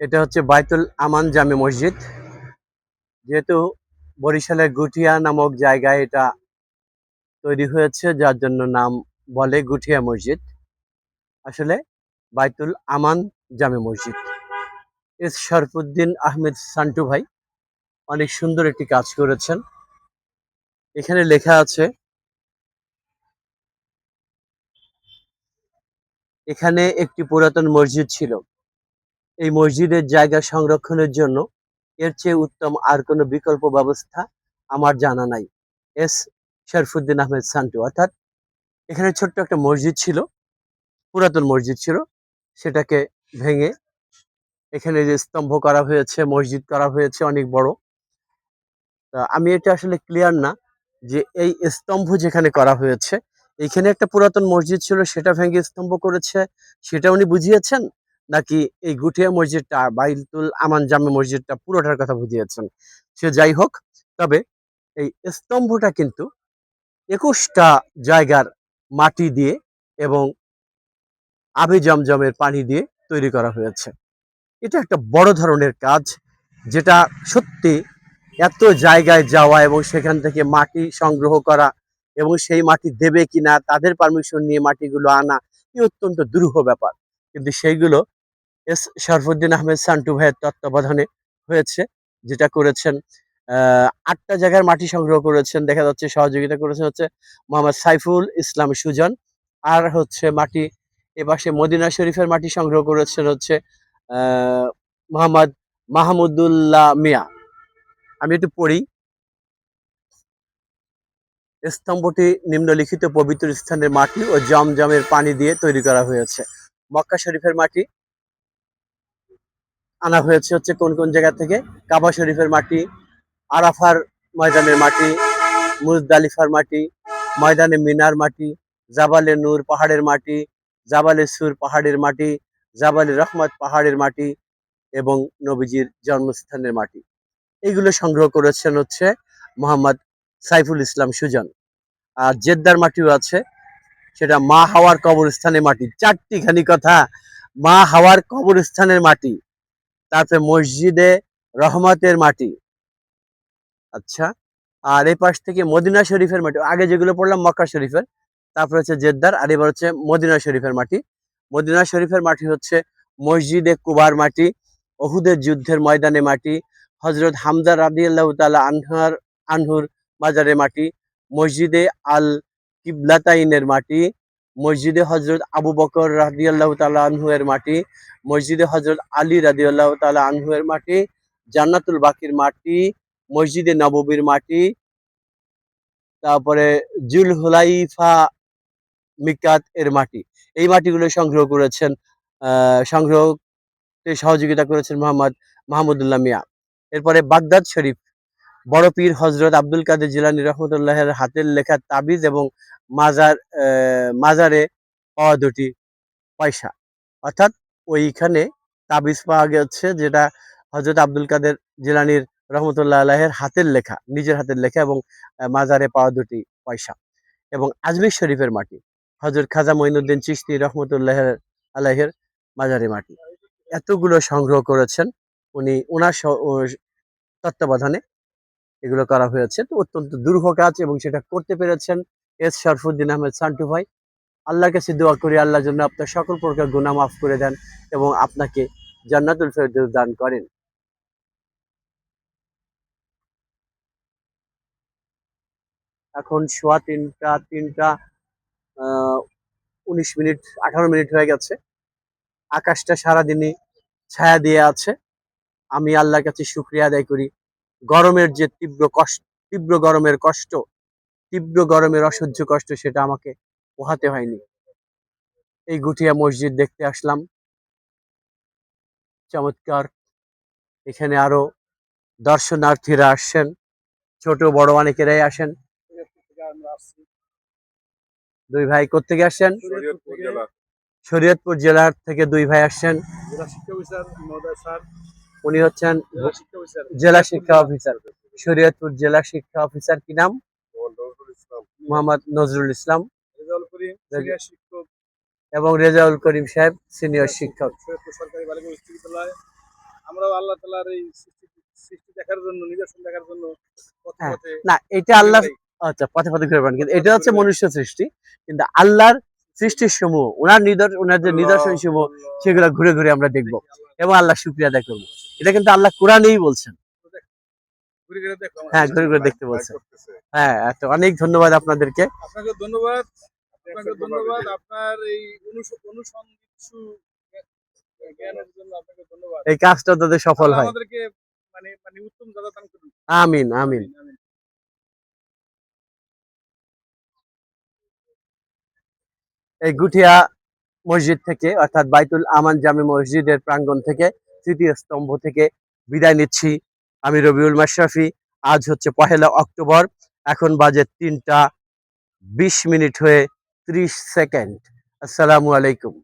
এটা হচ্ছে বাইতুল আমান জামে মসজিদ। যেহেতু বরিশালের গুঠিয়া নামক জায়গায় এটা তৈরি হয়েছে, যার জন্য নাম বলে গুঠিয়া মসজিদ। আসলে বাইতুল আমান জামে মসজিদ। এস শরফুদ্দিন আহমেদ সান্টু ভাই অনেক সুন্দর একটি কাজ করেছেন। এখানে লেখা আছে, এখানে একটি পুরাতন মসজিদ ছিল। এই মসজিদের জায়গা সংরক্ষণের জন্য এর চেয়ে উত্তম আর কোনো বিকল্প ব্যবস্থা আমার জানা নাই। এস শরফুদ্দিন আহমেদ সান্টু। অর্থাৎ এখানে ছোট্ট একটা মসজিদ ছিল, পুরাতন মসজিদ ছিল। সেটাকে ভেঙে এখানে যে স্তম্ভ করা হয়েছে, মসজিদ করা হয়েছে অনেক বড়। তা আমি এটা আসলে ক্লিয়ার না যে এই স্তম্ভ যেখানে করা হয়েছে, এখানে একটা পুরাতন মসজিদ ছিল, সেটা ভেঙে স্তম্ভ করেছে, সেটা উনি বুঝিয়েছেন? নাকি এই গুটিয়া মসজিদটা, বাইতুল আমান জামে মসজিদটা পুরোটার কথা বুঝিয়েছেন? সে যাই হোক, তবে এই স্তম্ভটা কিন্তু একুশটা জায়গার মাটি দিয়ে এবং আবি জমজমের পানি দিয়ে তৈরি করা হয়েছে। এটা একটা বড় ধরনের কাজ, যেটা সত্যি এত জায়গায় যাওয়া এবং সেখান থেকে মাটি সংগ্রহ করা এবং সেই মাটি দেবে কিনা, তাদের পারমিশন নিয়ে মাটিগুলো আনা, এই অত্যন্ত দুরূহ ব্যাপার। কিন্তু সেইগুলো এস শরফুদ্দিন আহমেদ সান্টু ভাইয়ের তত্ত্বাবধানে হয়েছে, যেটা করেছেন আটটা জায়গার মাটি সংগ্রহ করেছেন, দেখা যাচ্ছে সহযোগিতা করেছেন হচ্ছে মোহাম্মদ সাইফুল ইসলাম সুজন, আর হচ্ছে মাটি, এপাশে মদিনা শরীফের মাটি সংগ্রহ করেছেন হচ্ছে মোহাম্মদ মাহমুদুল্লাহ মিয়া। আমি একটু পড়ি। স্তম্ভটি নিম্নলিখিত পবিত্র স্থানের মাটি ও জমজমের পানি দিয়ে তৈরি করা হয়েছে। মক্কা শরীফের মাটি আনা হয়েছে হচ্ছে কোন কোন জায়গা থেকে? কাবা শরীফের মাটি, আরাফার ময়দানের মাটি মুজদালিফার মাটি, ময়দানে মিনার মাটি, জাবালে নূর পাহাড়ের মাটি, জাবালে সুর পাহাড়ের মাটি, জাবালে রহমত পাহাড়ের মাটি এবং নবীজির জন্মস্থানের মাটি। এগুলো সংগ্রহ করেছেন হচ্ছে মোহাম্মদ সাইফুল ইসলাম সুজন। আর জেদ্দার মাটিও আছে, সেটা মা হাওয়ার কবরস্থানের মাটি। চারটি খানি কথা, মা হাওয়ার কবরস্থানের মাটি। তারপরে মসজিদে রহমতের মাটি। আচ্ছা আর এই পাশ থেকে মদিনা শরীফের মাটি। আগে যেগুলো পড়লাম, মক্কা শরীফের। তারপর হচ্ছে জেদ্দার, আর এবার হচ্ছে মদিনা শরীফের মাটি। মদিনা শরীফের মাটি হচ্ছে মসজিদে কুবার মাটি অহুদের যুদ্ধের ময়দানে মাটি হজরত হামজা রাদিয়াল্লাহ তালা আনহার, আনহুর মাজারে মাটি, মসজিদে আল কিবলাতাইনের মাটি মসজিদে হজরত আবু বকর রাদিয়াল্লাহ তালা আনহুয়ের মাটি, মসজিদে হজরত আলী রাদিয়াল্লাহ তালা আনহুয়ের মাটি, জান্নাতুল বাকির মাটি, মসজিদে নববীর মাটি, তারপরে জুল হুলাইফা মিকাত এর মাটি। এই মাটিগুলো সংগ্রহ করেছেন, আহ সংগ্রহতে সহযোগিতা করেছেন মোহাম্মদ মাহমুদুল্লাহ মিয়া। এরপরে বাগদাদ শরীফ বড় পীর হজরত আব্দুল কাদের জিলানী রহমতুল্লাহের হাতের লেখা তাবিজ এবং মাজার মাজারে পাওয়া দুটি পয়সা। অর্থাৎ ওইখানে তাবিজ পাওয়া গেছে যেটা হজরত আব্দুল কাদের জিলানির রহমতুল্লাহ আল্লাহের হাতের লেখা, নিজের হাতের লেখা এবং মাজারে পাওয়া দুটি পয়সা। এবং আজমির শরীফের মাটি হজরত খাজা মঈনুদ্দিন চিশতি রহমতুল্লাহ আলাহের মাজারে মাটি। এতগুলো সংগ্রহ করেছেন। উনি ওনার তত্ত্বাবধানে এগুলো করা হয়েছে। তো অত্যন্ত দুর্ভ কাজ এবং সেটা করতে পেরেছেন এস শরফুদ্দিন আহমেদ সান্টু ভাই। আল্লাহর কাছে দোয়া করি আল্লাহর জন্য আপনার সকল প্রকার গুনাহ মাফ করে দেন এবং আপনাকে জান্নাতুল ফেরদৌস দান করেন। এখন সোয়া তিনটা তিনটা উনিশ মিনিট, আঠারো মিনিট হয়ে গেছে। আকাশটা সারাদিনই ছায়া দিয়ে আছে। আমি আল্লাহর কাছে শুক্রিয়া আদায় করি। গরমের যে তীব্র কষ্ট তীব্র গরমের কষ্ট তীব্র গরমের অসহ্য কষ্ট সেটা আমাকে পোহাতে হয়নি। এই গুটিয়া মসজিদ দেখতে আসলাম। চমৎকার। এখানে আরও দর্শনার্থীরা আসছেন ছোট বড় অনেকেরাই আসেন। দুই ভাই কোথেকে আসছেন? শরীয়তপুর শরীয়তপুর জেলার থেকে দুই ভাই আসছেন। উনি হচ্ছেন জেলা শিক্ষা অফিসার। শরীয়তপুর জেলা শিক্ষা অফিসার কি নাম? মোহাম্মদ নজরুল ইসলাম। মোহাম্মদ নজরুল ইসলাম। রেজাউল করিম সিনিয়র শিক্ষক। এবং রেজাউল করিম সাহেব সিনিয়র শিক্ষক। সরকারি বালিকা উচ্চ বিদ্যালয় আমরাও আল্লাহ তালার এই সৃষ্টি সৃষ্টি দেখার জন্য নিদর্শন দেখার জন্য পথে হ্যাঁ, পথে না এটা আল্লাহ আচ্ছা পথে পথে ঘুরে কিন্তু এটা হচ্ছে মনুষ্য সৃষ্টি। কিন্তু আল্লাহর সৃষ্টির সমূহ ওনার নিদর ওনার যে নিদর্শন সমূহ সেগুলো ঘুরে ঘুরে আমরা দেখব। এবং আল্লাহ শুক্রিয়া আদায় করব। এটা কিন্তু আল্লাহ কোরআনেই বলছেন। ঘুরে ঘুরে দেখো আমার হ্যাঁ ঘুরে ঘুরে দেখতে বলছেন। হ্যাঁ তো অনেক ধন্যবাদ আপনাদেরকে। আপনাকে ধন্যবাদ। আপনাকে ধন্যবাদ। আপনার এই অনুসন্ধিৎসু জ্ঞানের জন্য আপনাকে ধন্যবাদ। এই কাজটা তাদের সফল হয়। আমাদেরকে মানে মানে উত্তম দাদা দান করুন আমিন। আমিন আমিন। এই গুঠিয়া মসজিদ থেকে অর্থাৎ বাইতুল আমান জামি মসজিদের প্রাঙ্গণ থেকে তৃতীয় স্তম্ভ থেকে বিদায় নিচ্ছি। আমি রবিউল মাশরাফি, আজ হচ্ছে পহেলা অক্টোবর, এখন বাজে তিনটা বিশ মিনিট হয়ে ত্রিশ সেকেন্ড। আসসালামু আলাইকুম।